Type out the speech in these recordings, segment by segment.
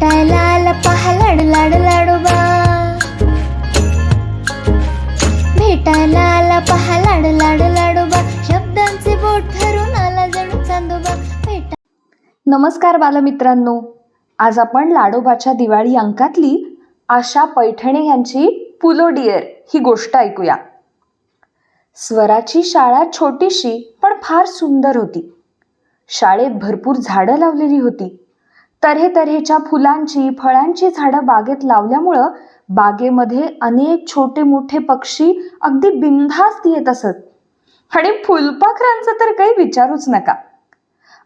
भेटायला लाल पहा लाड लाड लाडूबा. भेटायला आला पहा लाड लाड लाडोबा. शब्दांचे बोट ठरून आला जणू चांदोबा. भेटा नमस्कार बालमित्रांनो. आज आपण लाडोबाच्या दिवाळी अंकातली आशा पैठणे यांची पुलोडियर ही गोष्ट ऐकूया. स्वराची शाळा छोटीशी पण फार सुंदर होती. शाळेत भरपूर झाडं लावलेली होती. तऱ्हे तऱ्हेच्या फुलांची फळांची झाडं बागेत लावल्यामुळं बागेमध्ये अनेक छोटे मोठे पक्षी अगदी बिनधास्त येत असत. आणि फुलपाखरांचं तर काही विचारूच नका.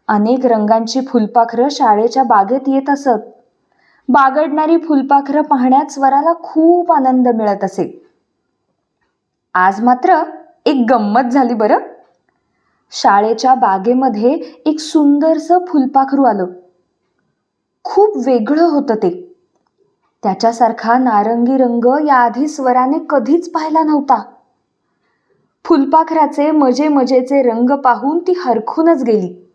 अनेक रंगांची फुलपाखरं शाळेच्या बागेत येत असत. बागडणारी फुलपाखरं पाहण्यात स्वराला खूप आनंद मिळत असे. आज मात्र एक गंमत झाली बरं. शाळेच्या बागेमध्ये एक सुंदरसं फुलपाखरू आलं. खूप वेगळं होतं ते. त्याच्यासारखा नारंगी रंग याआधी स्वराने कधीच पाहिला नव्हता. फुलपाखराचे मजे मजेचे रंग पाहून ती हरखूनच गेली.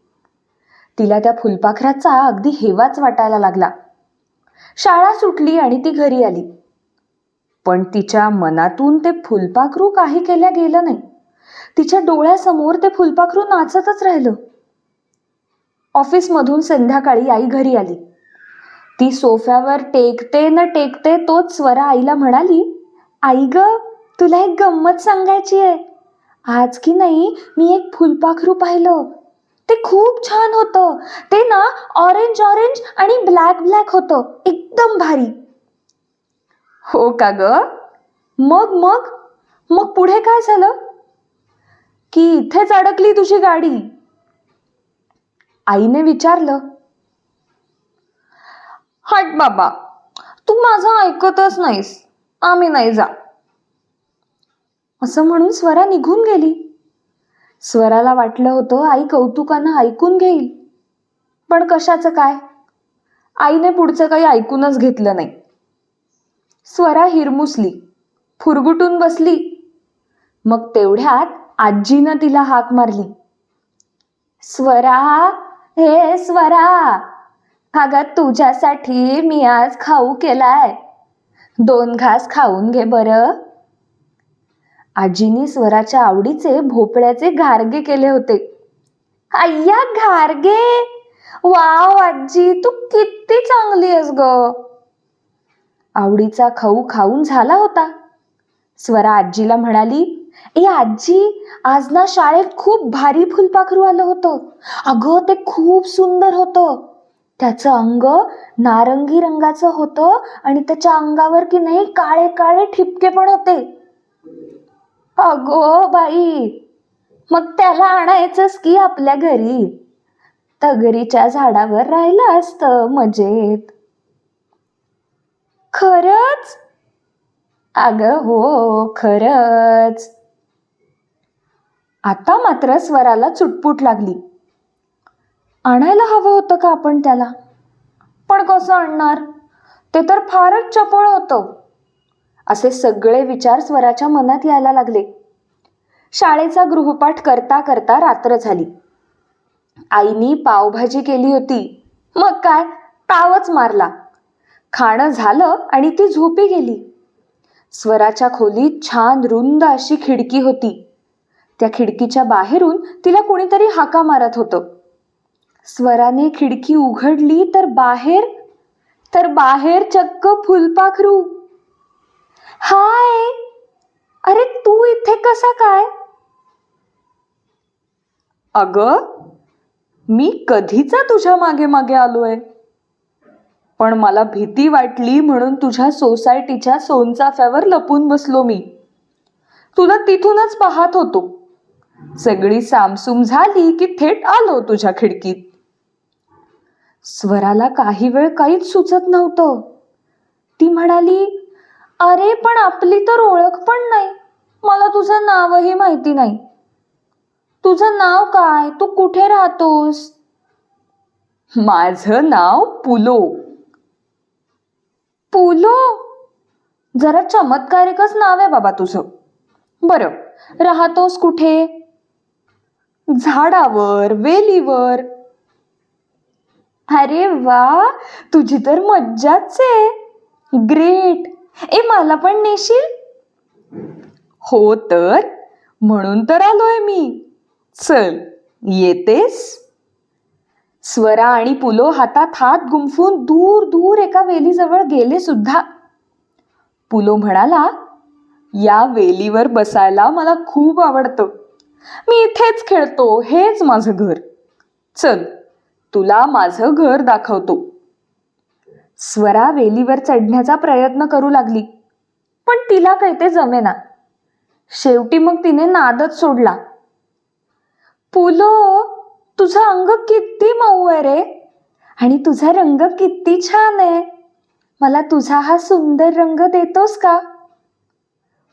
तिला त्या फुलपाखराचा अगदी हेवाच वाटायला लागला. शाळा सुटली आणि ती घरी आली. पण तिच्या मनातून ते फुलपाखरू काही केल्या गेलं नाही. तिच्या डोळ्यासमोर ते फुलपाखरू नाचतच राहिलं. ऑफिसमधून संध्याकाळी आई घरी आली. ती सोफ्यावर टेकते न टेकते तोच स्वरा आईला म्हणाली आई ग तुला एक गंमत सांगायची आहे. आज की नाही मी एक फुलपाखरू पाहिलं. ते खूप छान होतं. ते ना ऑरेंज ऑरेंज आणि ब्लॅक ब्लॅक होतं. एकदम भारी. हो का ग? मग मग? मग पुढे काय झालं? की इथेच अडकली तुझी गाडी. आईने विचारलं हट बाबा तू माझं ऐकतच नाहीस. आम्ही नाही जा. असं म्हणून स्वरा निघून गेली. स्वराला वाटलं होतं आई कौतुकानं ऐकून घेईल. पण कशाचं काय? आईने पुढचं काही ऐकूनच घेतलं नाही. स्वरा हिरमुसली फुरगुटून बसली. मग तेवढ्यात आजीनं तिला हाक मारली. स्वरा हे स्वरा अगं तुझ्यासाठी मी आज खाऊ केलाय. दोन घास खाऊन घे बरं. आजीनी स्वराच्या आवडीचे भोपळ्याचे घारगे केले होते. अय्या घारगे! वाव आजी तू किती चांगली आहेस ग. आवडीचा खाऊ खाऊन झाला होता. स्वरा आजीला म्हणाली ए आजी आज ना शाळेत खूप भारी फुलपाखरू आलं होतं. अगं ते खूप सुंदर होतं. त्याचं अंग नारंगी रंगाचं होतं आणि त्याच्या अंगावर की नाही काळे काळे ठिपके पण होते. अगो बाई मग त्याला आणायचंच की आपल्या घरी? तगरीच्या झाडावर राहिलं असत मजेत. खरंच? अग हो खरंच. आता मात्र स्वराला चुटपुट लागली. आणायला हवं होतं का आपण त्याला? पण कसं आणणार? ते तर फारच चपळ होतं. असे सगळे विचार स्वराच्या मनात यायला लागले. शाळेचा गृहपाठ करता करता रात्र झाली. आईनी पावभाजी केली होती. मग काय? तावच मारला. खाणं झालं आणि ती झोपी गेली. स्वराच्या खोलीत छान रुंद अशी खिडकी होती. त्या खिडकीच्या बाहेरून तिला कुणीतरी हाका मारत होतं. स्वराने खिडकी उघडली तर बाहेर तर बाहेर चक्क फुलपाखरू. हाय अरे तू इथे कसा काय? अग मी कधीचा तुझ्या मागे मागे आलोय? पण मला भीती वाटली म्हणून तुझ्या सोसायटीच्या सोनचाफ्यावर लपून बसलो मी. तुला तिथूनच पाहत होतो. सगळी सामसूम झाली की थेट आलो तुझ्या खिडकीत. स्वराला काही वेळ काहीच सुचत नव्हतं. ती म्हणाली अरे पण आपली तर ओळख पण नाही. मला तुझं नावही माहिती नाही. तुझं नाव काय? तू कुठे राहतोस? माझं नाव पुलो. पुलो? जरा चमत्कारिकच नाव आहे बाबा तुझं. बरं राहतोस कुठे? झाडावर वेलीवर. अरे वा तुझी तर मज्जाच आहे. ग्रेट ए मला पण नेशील? हो तर म्हणून तर आलोय मी. चल येतेस? स्वरा आणि पुलो हातात हात गुंफून दूर दूर एका वेलीजवळ गेले सुद्धा. पुलो म्हणाला या वेलीवर बसायला मला खूप आवडतं. मी इथेच खेळतो हेच माझं घर. चल. तुला माझं घर दाखवतो. स्वरा वेलीवर चढण्याचा प्रयत्न करू लागली. पण तिला काही ते जमेना. शेवटी मग तिने नादच सोडला. पुलो तुझं अंग किती मऊ आहे रे. आणि तुझा रंग किती छान आहे. मला तुझा हा सुंदर रंग देतोस का?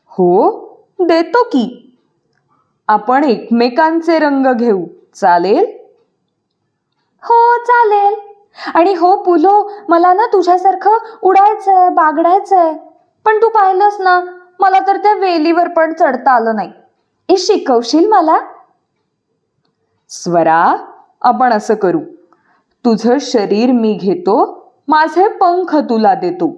हो देतो की. आपण एकमेकांचे रंग घेऊ. चालेल? हो चालेल. आणि हो पुलो मला ना तुझ्यासारखं उडायचंय बागडायचंय. पण तू पाहिलंस ना मला तर त्या वेलीवर पण चढता आलं नाही. हे शिकवशील मला? स्वरा आपण असं करू. तुझं शरीर मी घेतो माझे पंख तुला देतो.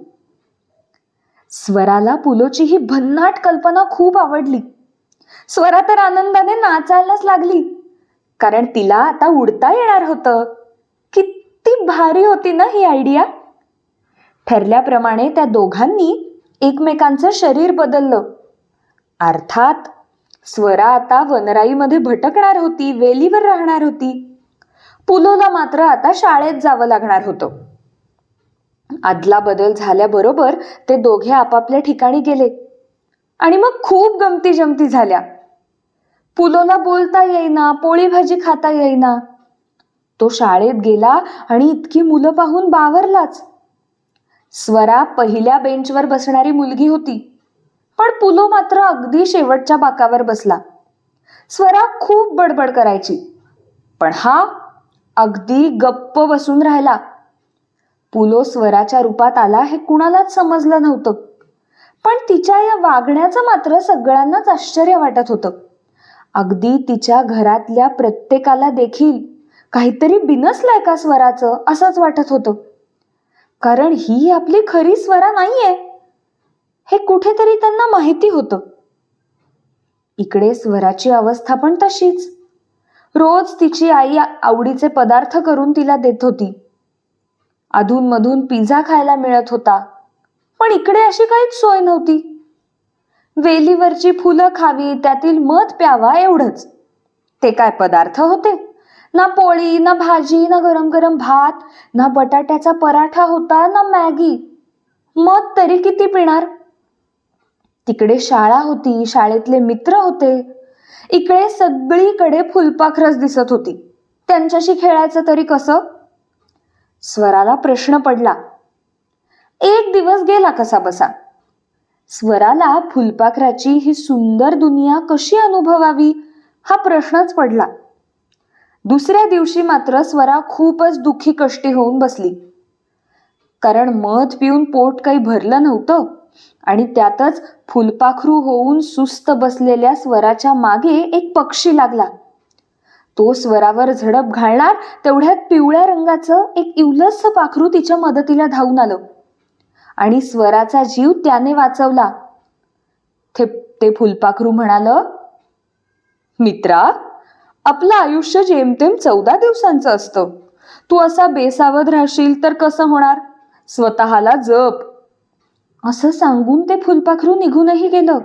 स्वराला पुलोची ही भन्नाट कल्पना खूप आवडली. स्वरा तर आनंदाने नाचायलाच लागली. कारण तिला आता उडता येणार होतं. किती भारी होती ना ही आयडिया ठरल्याप्रमाणे त्या दोघांनी एकमेकांचं शरीर बदललं. अर्थात स्वरा आता वनराईमध्ये भटकणार होती वेलीवर राहणार होती. पुलोला मात्र आता शाळेत जावं लागणार होतं. आदला बदल झाल्याबरोबर ते दोघे आपापल्या ठिकाणी गेले. आणि मग खूप गमती जमती झाल्या. पुलोला बोलता येईना पोळी भाजी खाता येईना. तो शाळेत गेला आणि इतकी मुलं पाहून बावरलाच. स्वरा पहिल्या बेंचवर बसणारी मुलगी होती पण पुलो मात्र अगदी शेवटच्या बाकावर बसला. स्वरा खूप बडबड करायची पण हा अगदी गप्प बसून राहिला. पुलो स्वराच्या रूपात आला हे कुणालाच समजलं नव्हतं पण तिच्या या वागण्याचं मात्र सगळ्यांनाच आश्चर्य वाटत होतं. अगदी तिच्या घरातल्या प्रत्येकाला देखील काहीतरी बिनसलंय का स्वराचं असंच वाटत होतं. कारण ही आपली खरी स्वरा नाहीये हे कुठेतरी त्यांना माहिती होतं. इकडे स्वराची अवस्था पण तशीच. रोज तिची आई आवडीचे पदार्थ करून तिला देत होती. अधूनमधून पिझ्झा खायला मिळत होता. पण इकडे अशी काहीच सोय नव्हती. वेलीवरची फुलं खावी त्यातील मध प्यावा एवढंच. ते काय पदार्थ होते? ना पोळी ना भाजी ना गरम गरम भात ना बटाट्याचा पराठा होता ना मॅगी. मध तरी किती पिणार? तिकडे शाळा होती शाळेतले मित्र होते. इकडे सगळीकडे फुलपाखरच दिसत होती. त्यांच्याशी खेळायचं तरी कसं? स्वराला प्रश्न पडला. एक दिवस गेला कसा बसा? स्वराला फुलपाखराची ही सुंदर दुनिया कशी अनुभवावी हा प्रश्नच पडला. दुसऱ्या दिवशी मात्र स्वरा खूपच दुःखी कष्टी होऊन बसली. कारण मध पिऊन पोट काही भरलं नव्हतं आणि त्यातच फुलपाखरू होऊन सुस्त बसलेल्या स्वराच्या मागे एक पक्षी लागला. तो स्वरावर झडप घालणार तेवढ्यात पिवळ्या रंगाचं एक इवलस पाखरू तिच्या मदतीला धावून आलं. आणि स्वराचा जीव त्याने वाचवला. ते ते फुलपाखरू म्हणाल मित्रा आपलं आयुष्य जेमतेम चौदा दिवसांचं असतं. तू असा बेसावध राहशील तर कसं होणार? स्वतःला जप. असं सांगून ते फुलपाखरू निघूनही गेलं.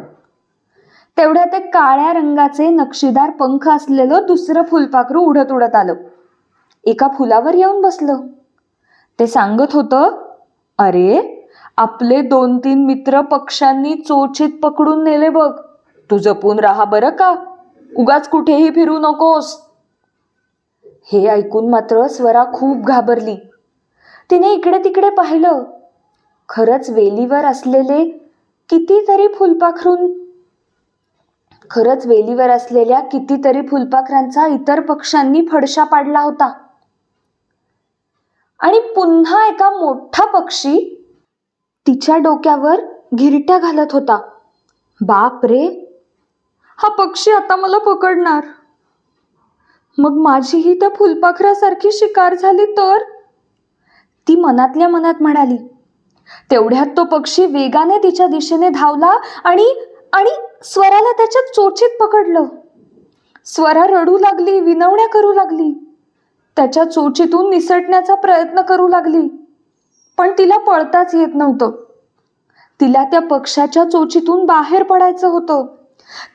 तेवढ्यात एक काळ्या रंगाचे नक्षीदार पंख असलेलं दुसरं फुलपाखरू उडत उडत आलं. एका फुलावर येऊन बसलं. ते सांगत होतं अरे आपले दोन तीन मित्र पक्ष्यांनी चोचीत पकडून नेले बघ. तू जपून राहा बरं का? उगाच कुठेही फिरू नकोस. हे ऐकून मात्र स्वरा खूप घाबरली. तिने इकडे तिकडे पाहिलं. खरंच वेलीवर असलेले कितीतरी फुलपाखरून खरंच वेलीवर असलेल्या कितीतरी फुलपाखरांचा इतर पक्ष्यांनी फडशा पाडला होता. आणि पुन्हा एका मोठा पक्षी तिच्या डोक्यावर घिरट्या घालत होता. बाप रे! हा पक्षी आता मला पकडणार. मग माझीही त्या फुलपाखरासारखी शिकार झाली तर? ती मनातल्या मनात म्हणाली तेवढ्यात तो पक्षी वेगाने तिच्या दिशेने धावला आणि आणि स्वराला त्याच्या चोचीत पकडलं. स्वरा रडू लागली विनवण्या करू लागली. त्याच्या चोचीतून निसटण्याचा प्रयत्न करू लागली. पण तिला पळताच येत नव्हतं. तिला त्या पक्षाच्या चोचीतून बाहेर पडायचं होतं.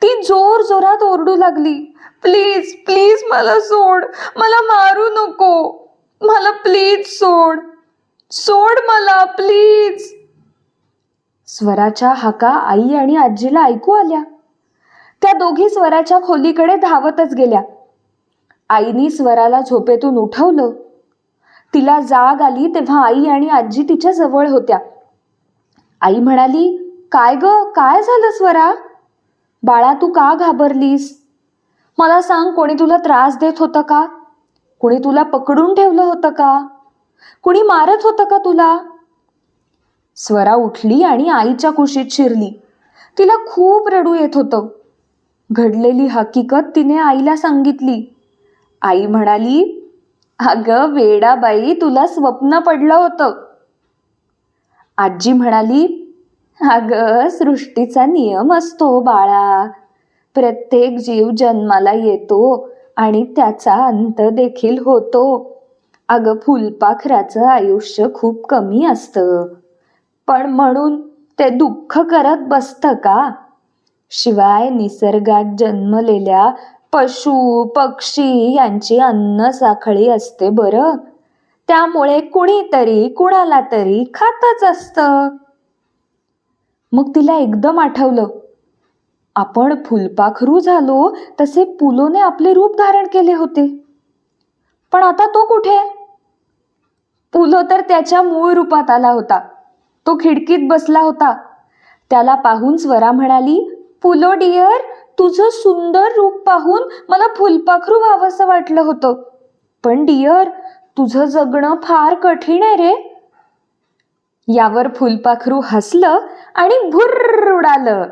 ती जोर जोरात ओरडू लागली प्लीज प्लीज मला सोड मला मारू नको मला प्लीज सोड सोड मला प्लीज. स्वराच्या हाका आई आणि आजीला ऐकू आल्या. त्या दोघी स्वराच्या खोलीकडे धावतच गेल्या. आईनी स्वराला झोपेतून उठवलं. तिला जाग आली तेव्हा आई आणि आजी तिच्या जवळ होत्या. आई म्हणाली काय ग? काय झालं स्वरा? बाळा तू का घाबरलीस? मला सांग कोणी तुला त्रास देत होतं का? कुणी तुला पकडून ठेवलं होतं का? कुणी मारत होतं का तुला? स्वरा उठली आणि आईच्या कुशीत शिरली. तिला खूप रडू येत होतं. घडलेली हकीकत तिने आईला सांगितली. आई म्हणाली अगं वेडाबाई तुला स्वप्न पडलं होतं. आजी म्हणाली अगं सृष्टीचा नियम असतो बाळा. प्रत्येक जीव जन्माला येतो आणि त्याचा अंत देखील होतो. अगं फुलपाखराचं आयुष्य खूप कमी असतं. पण म्हणून ते दुःख करत बसतं का? शिवाय निसर्गात जन्मलेल्या पशु पक्षी यांची अन्न साखळी असते बरं. त्यामुळे कुणीतरी कुणाला तरी खातच असतं. मग तिला एकदम आठवलं. आपण फुलपाखरू झालो तसे पुलोने आपले रूप धारण केले होते. पण आता तो कुठे? पुलो तर त्याच्या मूळ रूपात आला होता. तो खिडकीत बसला होता. त्याला पाहून स्वरा म्हणाली पुलो डिअर तुझं सुंदर रूप पाहून मला फुलपाखरू व्हावंसं वाटलं होतं. पण डिअर तुझं जगणं फार कठीण आहे रे. यावर फुलपाखरू हसलं आणि भुर्र उडालं.